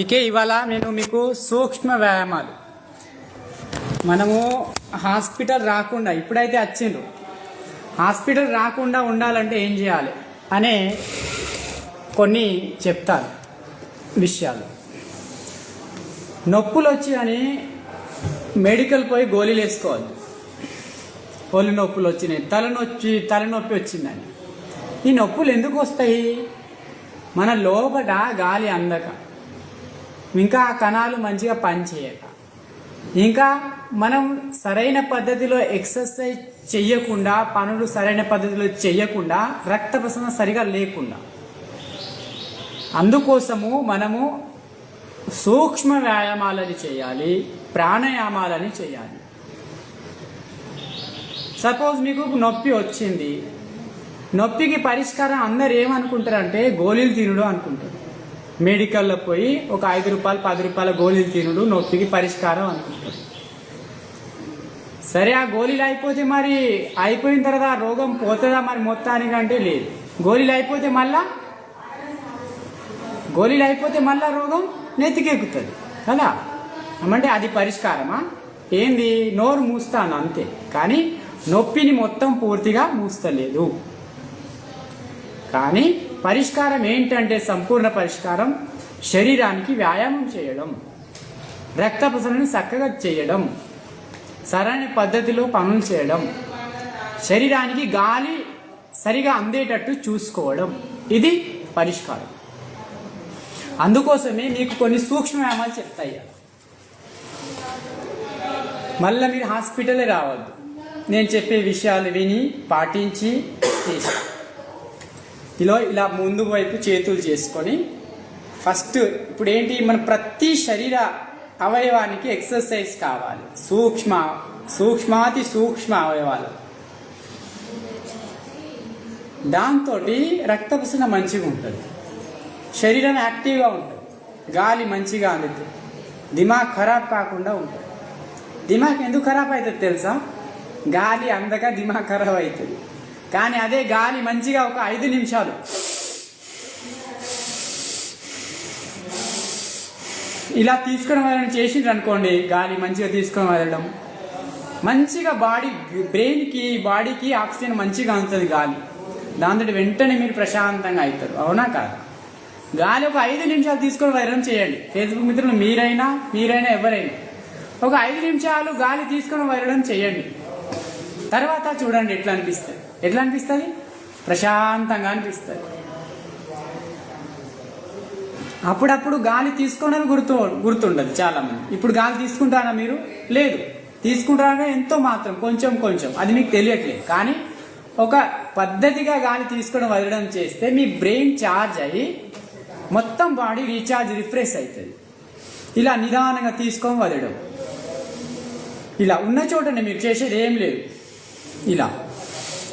Okay ఇవాళ నేను మీకు సూక్ష్మ వ్యాయామాలు. మనము హాస్పిటల్ రాకుండా ఇప్పుడైతే వచ్చిండ్రు హాస్పిటల్ రాకుండా ఉండాలంటే ఏం చేయాలి అనే కొన్ని చెప్తాను విషయాలు. నొప్పులు వచ్చి అని మెడికల్ పోయి గోళీలు వేసుకోవద్దు. ఒళ్ళు నొప్పులు వచ్చినాయి తలనొచ్చి తలనొప్పి వచ్చిందని. ఈ నొప్పులు ఎందుకు వస్తాయి? మన లోపల గాలి అందక. ఇంకా ఆ కణాలు మంచిగా పనిచేయక. ఇంకా మనం సరైన పద్ధతిలో ఎక్సర్సైజ్ చెయ్యకుండా పనులు సరైన పద్ధతిలో చెయ్యకుండా రక్త ప్రసరణ సరిగా లేకుండా. అందుకోసము మనము సూక్ష్మ వ్యాయామాలని చేయాలి ప్రాణాయామాలని చేయాలి. సపోజ్ మీకు నొప్పి వచ్చింది. నొప్పికి పరిష్కారం అందరు ఏమనుకుంటారంటే గోళీలు తినడం అనుకుంటారు. మెడికల్లో పోయి ఒక ఐదు రూపాయలు పది రూపాయల గోళీలు తినుడు నొప్పికి పరిష్కారం అనుకుంటాడు. సరే ఆ గోళీలు అయిపోతే మరి అయిపోయిన తర్వాత ఆ రోగం పోతుందా మరి మొత్తానికి అంటే లేదు. గోళీలు అయిపోతే మళ్ళా? గోళీలు అయిపోతే మళ్ళా రోగం నెత్తికెక్కుతుంది కదా? అంటే అది పరిష్కారమా? ఏంది? నోరు మూస్తాను అంతే. కానీ నొప్పిని మొత్తం పూర్తిగా మూస్తలేదు. కానీ పరిష్కారం ఏంటంటే సంపూర్ణ పరిష్కారం శరీరానికి వ్యాయామం చేయడం రక్త ప్రసరణని చక్కగా చేయడం సరైన పద్ధతిలో పనులు చేయడం శరీరానికి గాలి సరిగా అందేటట్టు చూసుకోవడం. ఇది పరిష్కారం. అందుకోసమే మీకు కొన్ని సూక్ష్మ వ్యాయామాలు చెప్తాయి మళ్ళీ మీరు హాస్పిటలే రావద్దు. నేను చెప్పే విషయాలు విని పాటించి చేసి ఇలా ఇలా ముందు వైపు చేతులు చేసుకొని ఫస్ట్ ఇప్పుడు ఏంటి మన ప్రతి శరీర అవయవానికి ఎక్సర్సైజ్ కావాలి. సూక్ష్మ సూక్ష్మాతి సూక్ష్మ అవయవాలు. దాంతో రక్తపుసన మంచిగా ఉంటుంది. శరీరం యాక్టివ్గా ఉంటుంది. గాలి మంచిగా అందుతుంది. దిమాగ్ ఖరాబ్ కాకుండా ఉంటుంది. దిమాగ్ ఎందుకు ఖరాబ్ అవుతుంది తెలుసా? గాలి అందక దిమాగ్ ఖరాబ్ అవుతుంది. కానీ అదే గాలి మంచిగా ఒక ఐదు నిమిషాలు. ఇలా తీసుకుని వెళ్ళడం చేసిండ్రు అనుకోండి గాలి మంచిగా తీసుకొని వెళ్ళడం. మంచిగా బాడీ బ్రెయిన్కి బాడీకి ఆక్సిజన్ మంచిగా అందుతుంది గాలి. దాంతో వెంటనే మీరు ప్రశాంతంగా అవుతారు. అవునా కాదు? గాలి ఒక ఐదు నిమిషాలు తీసుకొని వెళ్ళడం చేయండి. ఫేస్బుక్ మిత్రులు మీరైనా మీరైనా ఎవరైనా. ఒక ఐదు నిమిషాలు గాలి తీసుకొని వెళ్ళడం చేయండి. తర్వాత చూడండి ఎట్లా అనిపిస్తుంది? ఎట్లా అనిపిస్తుంది? ప్రశాంతంగా అనిపిస్తుంది. అప్పుడప్పుడు గాలి తీసుకోవడం గుర్తు గుర్తుండదు చాలా మంది ఇప్పుడు గాలి తీసుకుంటారా మీరు? లేదు. తీసుకుంటారా ఎంతో మాత్రం కొంచెం కొంచెం. అది మీకు తెలియట్లేదు. కానీ ఒక పద్ధతిగా గాలి తీసుకోవడం వదలడం చేస్తే మీ బ్రెయిన్ ఛార్జ్ అయ్యి మొత్తం బాడీ రీఛార్జ్ రిఫ్రెష్ అవుతుంది. ఇలా నిదానంగా తీసుకొని వదలడం. ఇలా ఉన్న చోటనే మీరు చేసేది ఏం లేదు. ఇలా.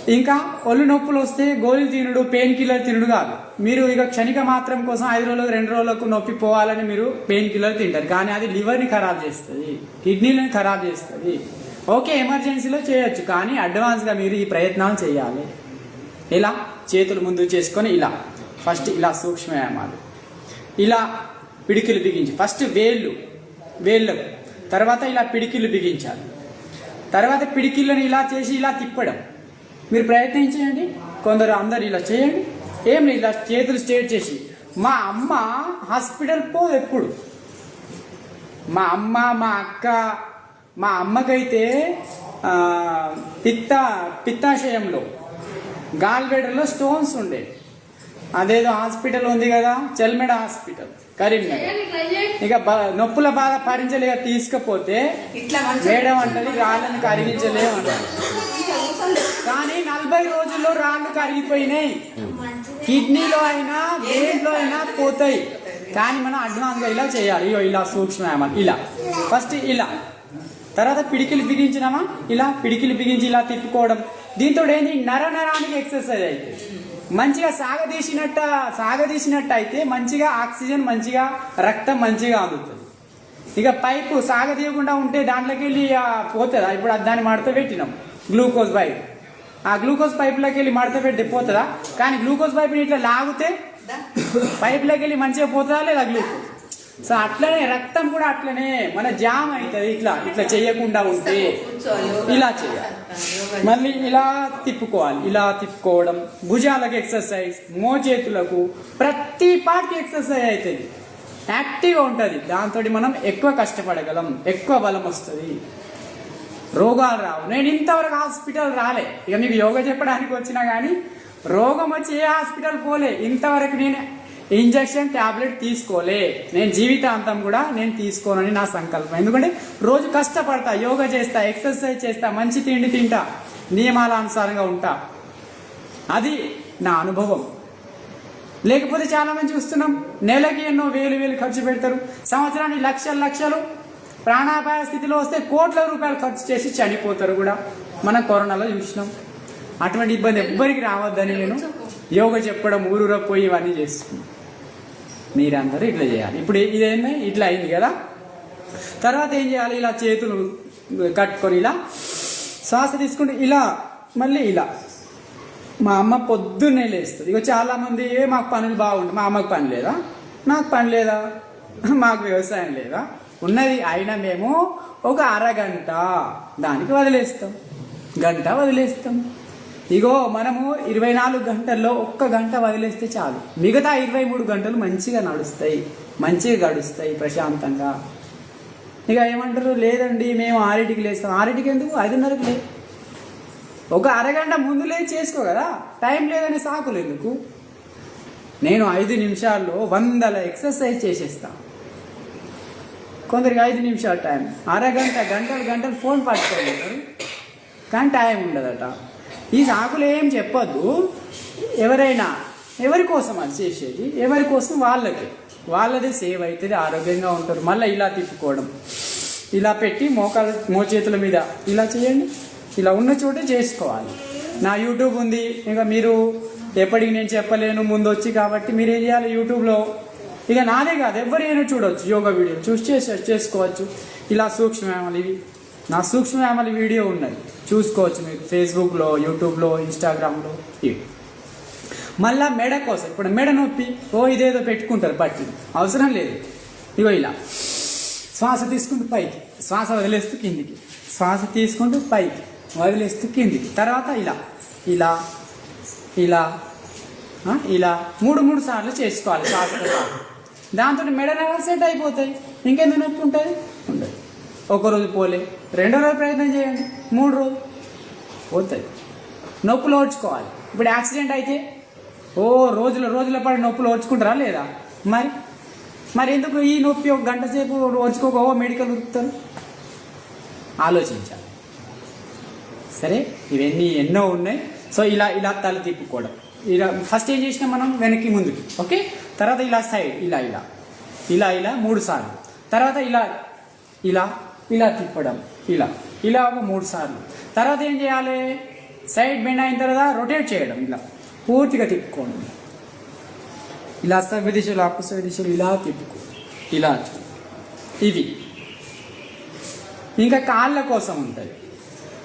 ఇంకా ఒళ్ళు నొప్పులు వస్తే గోళీలు తినుడు పెయిన్ కిల్లర్ తినుడు కాదు. మీరు ఇక క్షణిక మాత్రం కోసం ఐదు రోజులకు రెండు రోజులకు నొప్పి పోవాలని మీరు పెయిన్ కిల్లర్ తింటారు. కానీ అది లివర్ని ఖరాబ్ చేస్తుంది కిడ్నీలను ఖరాబ్ చేస్తుంది. ఓకే ఎమర్జెన్సీలో చేయొచ్చు కానీ అడ్వాన్స్గా మీరు ఈ ప్రయత్నాలు చేయాలి. ఇలా చేతులు ముందు చేసుకొని ఇలా. ఫస్ట్ ఇలా సూక్ష్మయామాలు. ఇలా పిడికిలు బిగించి ఫస్ట్ వేళ్ళు వేళ్ళకు. తర్వాత ఇలా పిడికిలు బిగించాలి. తర్వాత పిడికిళ్ళని ఇలా చేసి ఇలా తిప్పడం. మీరు ప్రయత్నించేయండి. కొందరు అందరు ఇలా చేయండి. ఏం లేదు ఇలా చేతులు స్ట్రేట్ చేసి. మా అమ్మ హాస్పిటల్ పోదు ఎప్పుడు. మా అమ్మ మా అక్క మా అమ్మకైతే పిత్త పిత్తాశయంలో గాల్బెడర్లో స్టోన్స్ ఉండే. అదేదో హాస్పిటల్ ఉంది కదా చెల్మెడ హాస్పిటల్. కరీంనగర్ ఇక నొప్పుల బాధ భరించలేక తీసుకపోతే మేడం అంటది రాళ్ళని కరిగించలేము కానీ నలభై రోజుల్లో రాళ్ళు కరిగిపోయినాయి. కిడ్నీలో అయినా బ్రెయిన్లో అయినా పోతాయి. కానీ మనం అడ్వాన్స్గా ఇలా చేయాలి. ఇలా సూక్ష్మయామాలు ఇలా. ఫస్ట్ ఇలా. తర్వాత పిడికిలు బిగించినామా? ఇలా పిడికిలు బిగించి ఇలా తిప్పుకోవడం. దీంతో ఏంటి నర నరానికి ఎక్సర్సైజ్ అయితే మంచిగా సాగదీసినట్ట సాగదీసినట్టు అయితే మంచిగా ఆక్సిజన్ మంచిగా రక్తం మంచిగా అందుతుంది. ఇక పైపు సాగదీయకుండా ఉంటే దాంట్లోకి వెళ్ళి పోతుందా? ఇప్పుడు దాన్ని మడత పెట్టినాం గ్లూకోజ్ పైప్. ఆ గ్లూకోజ్ పైపులోకి వెళ్ళి మడత పెట్టి పోతుందా? కానీ గ్లూకోజ్ పైపుని ఇట్లా లాగితే పైపులోకి వెళ్ళి మంచిగా పోతుందా లేదా గ్లూకోజ్? సో అట్లనే రక్తం కూడా అట్లనే మన జామ్ అవుతుంది ఇట్లా ఇట్లా చేయకుండా ఉంటే. ఇలా చేయాలి. మళ్ళీ ఇలా తిప్పుకోవాలి ఇలా తిప్పుకోవడం. భుజాలకు ఎక్సర్సైజ్ మోచేతులకు ప్రతి పార్ట్కి ఎక్సర్సైజ్ అవుతుంది. యాక్టివ్గా ఉంటుంది. దాంతో మనం ఎక్కువ కష్టపడగలం ఎక్కువ బలం వస్తుంది. రోగాలు రావు. నేను ఇంతవరకు హాస్పిటల్ రాలే. ఇక మీకు యోగా చెప్పడానికి వచ్చినా కానీ రోగం వచ్చి ఏ హాస్పిటల్ పోలే. ఇంతవరకు నేను ఇంజెక్షన్ ట్యాబ్లెట్ తీసుకోలే. నేను జీవితాంతం కూడా నేను తీసుకోనని నా సంకల్పం. ఎందుకంటే రోజు కష్టపడతా యోగా చేస్తా ఎక్సర్సైజ్ చేస్తా మంచి తిండి తింటా నియమాల అనుసారంగా ఉంటా. అది నా అనుభవం. లేకపోతే చాలా మంది చూస్తున్నాం నెలకి ఎన్నో వేలు వేలు ఖర్చు పెడతారు. సంవత్సరానికి లక్షలు లక్షలు. ప్రాణాపాయ స్థితిలో వస్తే కోట్ల రూపాయలు ఖర్చు చేసి చనిపోతారు కూడా. మనం కరోనాలో చూసినాం. అటువంటి ఇబ్బంది ఎవ్వరికి రావద్దని నేను యోగా చెప్పడం ఊరూర పోయి ఇవన్నీ చేస్తున్నాను మీరందరూ ఇట్లా చేయాలి. ఇప్పుడు ఇదేమి ఇట్లా అయింది కదా? తర్వాత ఏం చేయాలి? ఇలా చేతులు కట్టుకొని ఇలా శ్వాస తీసుకుంటే ఇలా మళ్ళీ ఇలా. మా అమ్మ పొద్దున్నే లేస్తుంది. ఇక చాలామంది ఏ మాకు పనులు బాగుంటాయి మా అమ్మకి పని లేదా? నాకు పని లేదా? మాకు వ్యవసాయం లేదా? ఉన్నది అయినా మేము ఒక అరగంట దానికి వదిలేస్తాం. గంట వదిలేస్తాం. ఇగో మనము ఇరవై నాలుగు గంటల్లో ఒక్క గంట వదిలేస్తే చాలు. మిగతా ఇరవై మూడు గంటలు మంచిగా నడుస్తాయి. మంచిగా గడుస్తాయి ప్రశాంతంగా. ఇక ఏమంటారు? లేదండి మేము ఆరింటికి లేస్తాం. ఆరింటికి ఎందుకు? ఐదున్నరకు లేదు ఒక అరగంట ముందు లేచి చేసుకో కదా. టైం లేదని సాకులు ఎందుకు? నేను ఐదు నిమిషాల్లో వందల ఎక్సర్సైజ్ చేసేస్తా. కొందరికి ఐదు నిమిషాలు టైం. అరగంట గంటలు గంటలు ఫోన్ పట్టుకోలేదు కానీ టైం ఉండదట. ఈ సాకులు ఏం చెప్పద్దు. ఎవరైనా ఎవరి కోసం అది చేసేది? ఎవరి కోసం? వాళ్ళకి. వాళ్ళదే సేవ్ అవుతుంది ఆరోగ్యంగా ఉంటారు. మళ్ళీ ఇలా తిప్పుకోవడం. ఇలా పెట్టి మోకాలు మోచేతుల మీద ఇలా చేయండి. ఇలా ఉన్న చోటే చేసుకోవాలి. నా యూట్యూబ్ ఉంది. ఇంకా మీరు ఎప్పటికి నేను చెప్పలేను ముందు వచ్చి కాబట్టి మీరు ఏం చేయాలి యూట్యూబ్లో? ఇక నాదే కాదు ఎవరైనా చూడవచ్చు యోగా వీడియో చూసి చేసే చేసుకోవచ్చు. ఇలా సూక్ష్మయామాలు ఇవి నా సూక్ష్మయామాల వీడియో ఉన్నది. చూసుకోవచ్చు మీరు. ఫేస్బుక్లో యూట్యూబ్లో ఇన్స్టాగ్రామ్లో ఇవి. మళ్ళా మెడ కోసం ఇప్పుడు మెడ నొప్పి ఓ ఇదేదో పెట్టుకుంటారు బట్టి. అవసరం లేదు. ఇగో ఇలా. శ్వాస తీసుకుంటూ పైకి. శ్వాస వదిలేస్తూ కిందికి. శ్వాస తీసుకుంటూ పైకి. వదిలేస్తూ కిందికి. తర్వాత ఇలా. ఇలా. ఇలా. ఇలా. మూడు మూడు సార్లు చేసుకోవాలి శ్వాస. దాంతో మెడ నరాలు సెట్ అయిపోతాయి. ఇంకెందుకు నొప్పి ఉంటుంది? ఉండదు. ఒక రోజు పోలే రెండో రోజు ప్రయత్నం చేయండి మూడు రోజు. పోతుంది నొప్పులు ఓడ్చుకోవాలి. ఇప్పుడు యాక్సిడెంట్ అయితే ఓ రోజుల రోజుల పాటు నొప్పులు ఓడ్చుకుంటారా లేదా? మరి మరి ఎందుకు ఈ నొప్పి ఒక గంట సేపు ఓడ్చుకోక ఓ మెడికల్ ఉరుకుతారు? ఆలోచించాలి. సరే ఇవన్నీ ఎన్నో ఉన్నాయి. సో ఇలా ఇలా తల తిప్పుకోవడం. ఇలా ఫస్ట్ ఏం చేసినా మనం? వెనక్కి ముందుకి. ఓకే? తర్వాత ఇలా సైడ్ ఇలా ఇలా. ఇలా ఇలా మూడు సార్లు. తర్వాత ఇలా ఇలా. ఇలా తిప్పడం ఇలా ఇలా ఒక మూడు సార్లు. తర్వాత ఏం చేయాలి? సైడ్ బెండ్ అయిన తర్వాత రొటేట్ చేయడం ఇలా పూర్తిగా తిప్పుకోండి. ఇలా సవ్య దిశలు అపసవ్య దిశలు ఇలా తిప్పుకో ఇలా ఇవి. ఇంకా కాళ్ళ కోసం ఉంటుంది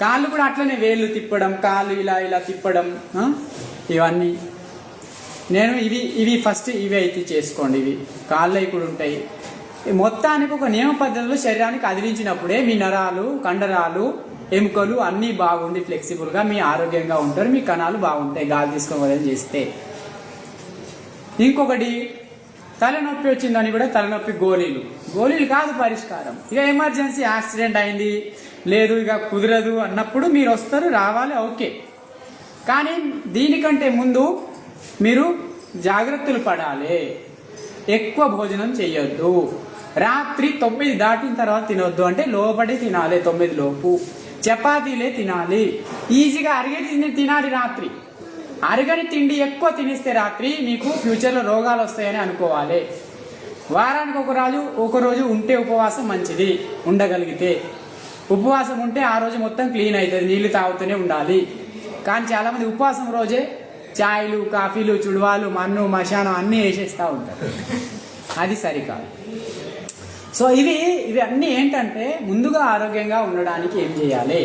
కాళ్ళు కూడా అట్లనే వేళ్ళు తిప్పడం కాళ్ళు ఇలా ఇలా తిప్పడం ఇవన్నీ. నేను ఇవి ఇవి ఫస్ట్ ఇవి అయితే చేసుకోండి ఇవి. కాళ్ళు ఇప్పుడు కూడా ఉంటాయి. మొత్తానికి ఒక నియమ పద్ధతిలో శరీరానికి కదిలించినప్పుడే మీ నరాలు కండరాలు ఎముకలు అన్నీ బాగుండి ఫ్లెక్సిబుల్గా మీ ఆరోగ్యంగా ఉంటారు మీ కణాలు బాగుంటాయి గాలి తీసుకోవాలని చేస్తే. ఇంకొకటి తలనొప్పి వచ్చిందని కూడా తలనొప్పి గోళీలు. గోళీలు కాదు పరిష్కారం. ఇక ఎమర్జెన్సీ యాక్సిడెంట్ అయింది లేదు ఇక కుదరదు అన్నప్పుడు మీరు వస్తారు రావాలి ఓకే. కానీ దీనికంటే ముందు మీరు జాగ్రత్తలు పడాలి. ఎక్కువ భోజనం చేయొద్దు రాత్రి తొమ్మిది దాటిన తర్వాత తినొద్దు అంటే లోపడి తినాలి తొమ్మిది లోపు. చపాతీలే తినాలి. ఈజీగా అరిగే తిని తినాలి రాత్రి. అరగని తిండి ఎక్కువ తినేస్తే రాత్రి మీకు ఫ్యూచర్లో రోగాలు వస్తాయని అనుకోవాలి. వారానికి ఒక రోజు ఒక రోజు ఉంటే ఉపవాసం మంచిది ఉండగలిగితే. ఉపవాసం ఉంటే ఆ రోజు మొత్తం క్లీన్ అవుతుంది నీళ్ళు తాగుతూనే ఉండాలి. కానీ చాలామంది ఉపవాసం రోజే చాయ్లు కాఫీలు చుడవాలు మన్ను మశానం అన్నీ వేసేస్తూ ఉంటారు. అది సరికాదు. సో ఇవి ఇవి అన్నీ ఏంటంటే ముందుగా ఆరోగ్యంగా ఉండడానికి ఏం చేయాలి?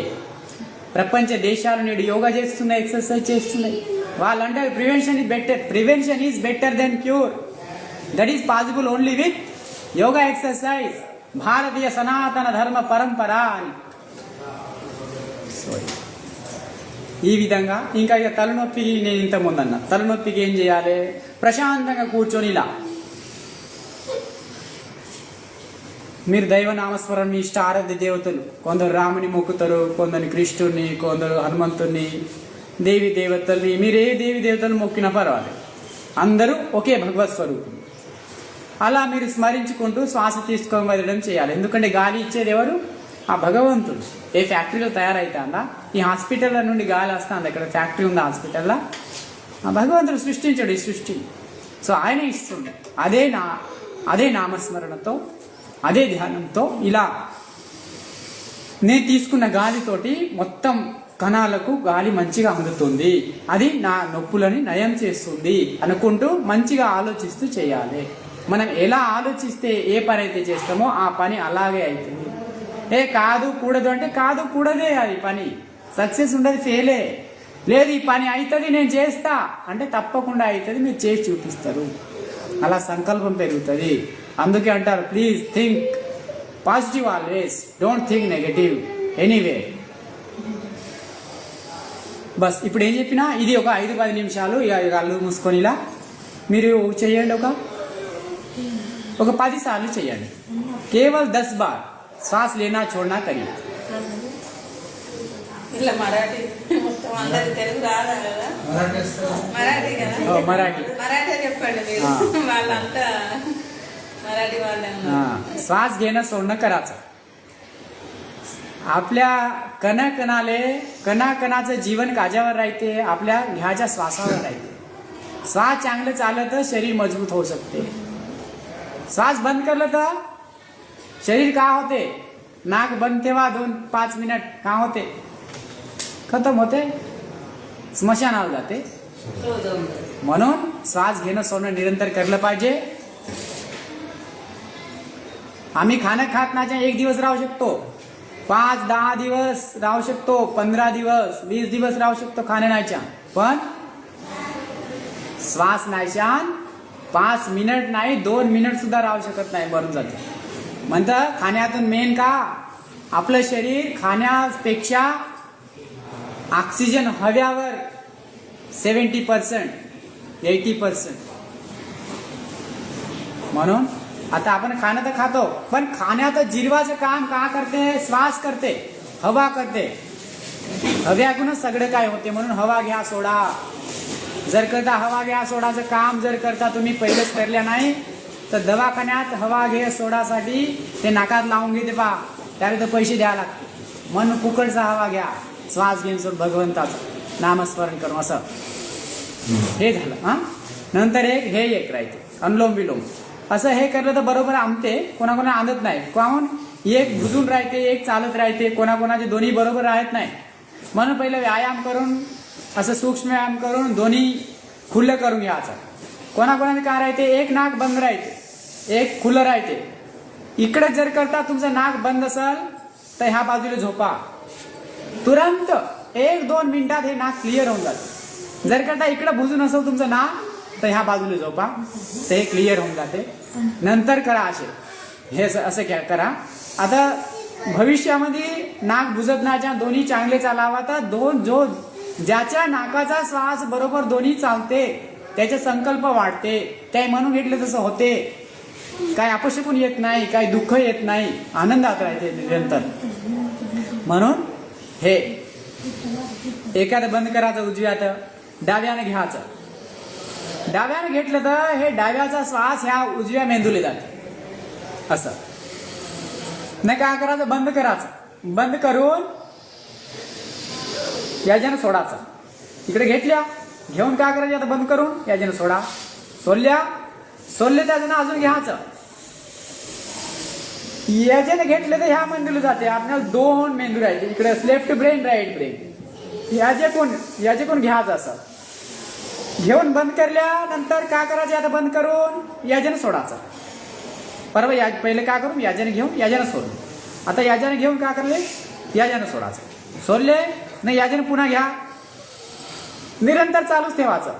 ప్రపంచ దేశాలు నేడు యోగా చేస్తున్నాయి ఎక్సర్సైజ్ చేస్తున్నాయి. వాళ్ళంటే prevention is better prevention is better than cure. That is possible only with yoga exercise. భారతీయ సనాతన ధర్మ పరంపర అని. ఈ విధంగా ఇంకా ఇక తలనొప్పికి నేను ఇంత ముందన్న. తలనొప్పికి ఏం చేయాలి? ప్రశాంతంగా కూర్చొని ఇలా. మీరు దైవ నామస్మరణ మీ ఇష్ట ఆరాధ్య దేవతలు. కొందరు రాముని మొక్కుతారు కొందరు కృష్ణుడిని కొందరు హనుమంతుడిని దేవి దేవతల్ని. మీరు ఏ దేవి దేవతలు మొక్కినా పర్వాలేదు. అందరూ ఒకే భగవత్ స్వరూపం. అలా మీరు స్మరించుకుంటూ శ్వాస తీసుకొని వదలడం చేయాలి. ఎందుకంటే గాలి ఇచ్చేది ఎవరు? ఆ భగవంతుడు. ఏ ఫ్యాక్టరీలో తయారైతుందా? ఈ హాస్పిటల్ నుండి గాలి వస్తుంది? ఇక్కడ ఫ్యాక్టరీ ఉంది హాస్పిటల్లో? ఆ భగవంతుడు సృష్టించాడు ఈ సృష్టి. సో ఆయన ఇస్తుంది. అదే నా అదే నామస్మరణతో అదే ధ్యానంతో ఇలా నేను తీసుకున్న గాలితోటి మొత్తం కణాలకు గాలి మంచిగా అందుతుంది అది నా నొప్పులని నయం చేస్తుంది అనుకుంటూ మంచిగా ఆలోచిస్తూ చేయాలి. మనం ఎలా ఆలోచిస్తే ఏ పని అయితే చేస్తామో ఆ పని అలాగే అవుతుంది. ఏ కాదు కూడదు అంటే కాదు కూడదే అది పని. సక్సెస్ ఉండదు ఫెయిలే. లేదు ఈ పని అవుతుంది నేను చేస్తా. అంటే తప్పకుండా అవుతుంది మీరు చేసి చూపిస్తారు. అలా సంకల్పం పెరుగుతుంది. అందుకే అంటారు please think positive always don't think negative anyway bus ఇప్పుడు ఏం చెప్పినా ఇది ఒక ఐదు పది నిమిషాలు ఇక ఇక కళ్ళు మూసుకొని ఇలా. మీరు చేయండి ఒక ఒక పది సార్లు చేయండి. కేవల్ దస్ బార్ శ్వాస లేనా చూడనా కరీ మరాఠీ. మరాఠీ చెప్పండి हा. श्वास घेणं सोडणं करायचं. आपल्या कणाकणाले कणाकणाचं जीवन काजावर राहते आपल्या ह्याच्या श्वासावर राहते. श्वास चांगलं चाललं तर शरीर मजबूत होऊ शकते. श्वास बंद करलं तर शरीर का होते? नाक बंद ठेवा दोन पाच मिनिट का होते? खतम होते. स्मशानावर जाते. जाऊन म्हणून श्वास घेणं सोडणं निरंतर करलं पाहिजे. आम्ही खाणं खात नाही एक दिवस राहू शकतो. पाच दहा दिवस राहू शकतो पंधरा दिवस वीस दिवस राहू शकतो खाणं नाहीच्या पण श्वास नाहीच्या पाच मिनिट नाही दोन मिनिट सुद्धा राहू शकत नाही मरून जाते. म्हणतं खाण्यातून मेन का? आपलं शरीर खाण्यापेक्षा ऑक्सिजन हव्यावर सेवन्टी पर्सेंट एटी पर्सेंट म्हणून आता आपण खाणं तर खातो पण खाण्यात जिरवाचं काम का करते? श्वास करते हवा करते. हव्यातूनच सगळं काय होते म्हणून हवा घ्या सोडा. जर करता हवा घ्या सोडाचं काम जर करता तुम्ही पहिलेच करल्या नाही तर दवाखान्यात हवा घे सोडासाठी ते नाकात लावून घेते पा त्याला तर पैसे द्यावे लागते म्हणून कुकडचा हवा घ्या श्वास घेऊन सोड भगवंताचं. नामस्मरण करून असं. हे झालं हा? नंतर एक हे एक राहते. अनुलोम विलोम. असं हे केलं तर बरोबर आमते कोणाकोणा आणत नाही. काहून? एक बुजून राहते एक चालत राहते कोणाकोणाचे दोन्ही बरोबर राहत नाही. म्हणून पहिलं व्यायाम करून असं सूक्ष्म व्यायाम करून दोन्ही खुलं करून घ्यायचं. कोणाकोणाचे काय राहते? एक नाक बंद राहते. एक खुलं राहते. इकडे जर करता तुमचं नाक बंद असेल तर ह्या बाजूला झोपा. तुरंत एक दोन मिनिटात हे नाक क्लिअर होऊन जाते. जर करता इकडं भुजून असेल तुमचं नाक तर ह्या बाजूला झोपा. ते क्लिअर होऊन जाते. नंतर करा असे. हे असं करा. आता भविष्यामध्ये नाक बुजत दोन्ही चांगले चालावा तर दोन जो ज्याच्या नाकाचा श्वास बरोबर दोन्ही चालते त्याचे संकल्प वाढते. ते म्हणून घेतले तसं होते? काय अपशकून येत नाही काय दुःख येत नाही आनंदात राहते निरंतर. म्हणून हे एखादं बंद करायचं उजव्यात. डाव्याने घ्यायचं. डाव्याने घेतलं तर हे डाव्याचा श्वास ह्या उजव्या मेंदूला जाते. असं. नाही काय करायचं? बंद करायचं. बंद करून याच्यानं सोडायचं. इकडे घेतल्या. घेऊन काय करायचं? आता बंद करून याच्यानं सोडा. सोडल्या. सोडले त्याच्यानं अजून घ्यायचं. याच्यानं घेतलं तर ह्या मेंदूला जाते. आपल्याला दोन मेंदू राहायचे इकडे लेफ्ट ब्रेन राईट ब्रेन याचे कोण याचे कोण घ्यायचं असं? घेऊन बंद केल्यानंतर काय करायचे आता बंद करून? याजन सोडायचं. बरोबर या पहिले काय करून? याजन घेऊन याजन सोडलं. आता याजन घेऊन काय करले? याजन सोडायचं. सोडले? नाही याजन पुन्हा घ्या. निरंतर चालूच ठेवायचं.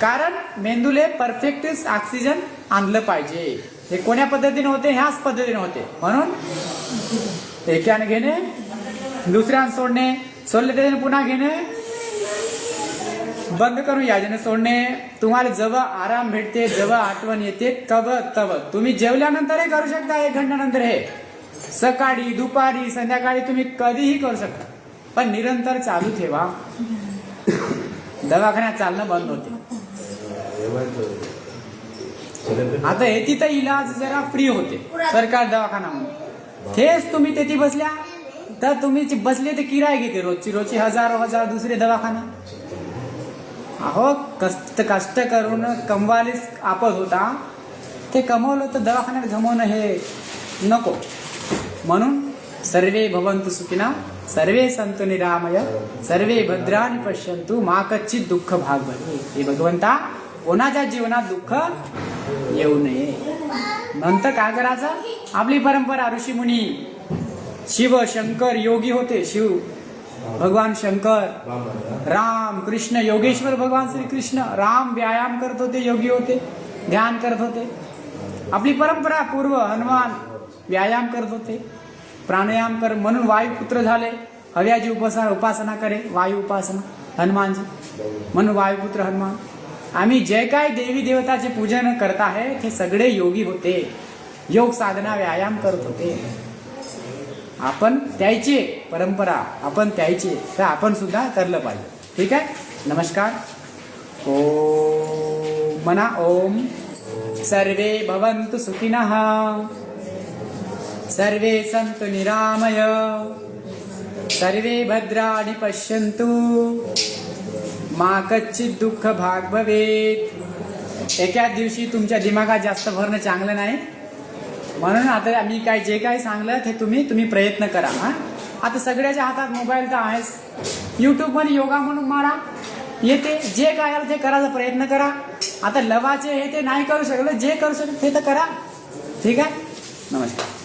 कारण मेंदूले परफेक्ट ऑक्सिजन आणलं पाहिजे. हे कोण्या पद्धतीने होते? ह्याच पद्धतीने होते. म्हणून एकाने घेणे दुसऱ्यानं सोडणे. सोडले त्याने पुन्हा घेणे. बंद करून याजने सोडणे. तुम्हाला जवळ आराम भेटते जवळ आठवण येते तव तव तुम्ही जेवल्यानंतर हे करू शकता एक घंट्यानंतर हे. सकाळी दुपारी संध्याकाळी तुम्ही कधीही करू शकता. पण निरंतर चालू ठेवा. दवाखान्यात चालणं बंद होते. आता हे तिथं इलाज जरा फ्री होते. सरकार दवाखाना म्हणून. तेच तुम्ही तेथे बसल्या. तर तुम्ही बसले ते किराय घेते रोजची रोजची हजारो हजार दुसरे दवाखाना. अहो कष्ट कष्ट करून कमवालीच आपत होता ते कमवलं तर दवाखान्यात गमवणं हे नको. म्हणून सर्वे भवंतु सुखिना सर्वे संतु निरामय सर्वे भद्राणी पश्यंतु मा कच्चित दुःख भाग भरे हे भगवंता कोणाच्या जीवनात दुःख येऊ नये. नंतर काय करायचं? आपली परंपरा ऋषीमुनी शिव शंकर योगी होते शिव. भगवान शंकर राम कृष्ण योगेश्वर भगवान श्री कृष्ण राम व्यायाम करत होते योगी होते ध्यान करत होते. आपली परंपरा पूर्व हनुमान व्यायाम करत होते प्राणायाम कर म्हणून वायुपुत्र झाले. हव्याची उपासना उपासना करे वायू उपासना हनुमानजी. म्हणून वायुपुत्र हनुमान. आम्ही जे काय देवी देवताचे पूजन करत आहे ते सगळे योगी होते. योग साधना व्यायाम करत होते. आपण त्याची परंपरा आपण त्याची तर आपण सुद्धा करलं पाहिजे. ठीक आहे? नमस्कार. ओ मना ओम. सर्वे भवन्तु सुखिनः। सर्वे सन्तु निरामय। सर्वे भद्राणि पश्यन्तु। मा कच्चित दुःख भाग भवेत। एकाच दिवशी तुमच्या दिमागात जास्त भरणं चांगलं नाही? म्हणून आता मी काय जे काय सांगलं ते तुम्ही तुम्ही प्रयत्न करा हा. आता सगळ्याच्या हातात मोबाईल तर आहेच. यूट्यूबमध्ये योगा म्हणून मारा. येते जे काय आलं ते करायचा प्रयत्न करा. आता लवाचे हे ते नाही करू शकलं जे करू शकलं ते तर करा. ठीक आहे? नमस्कार.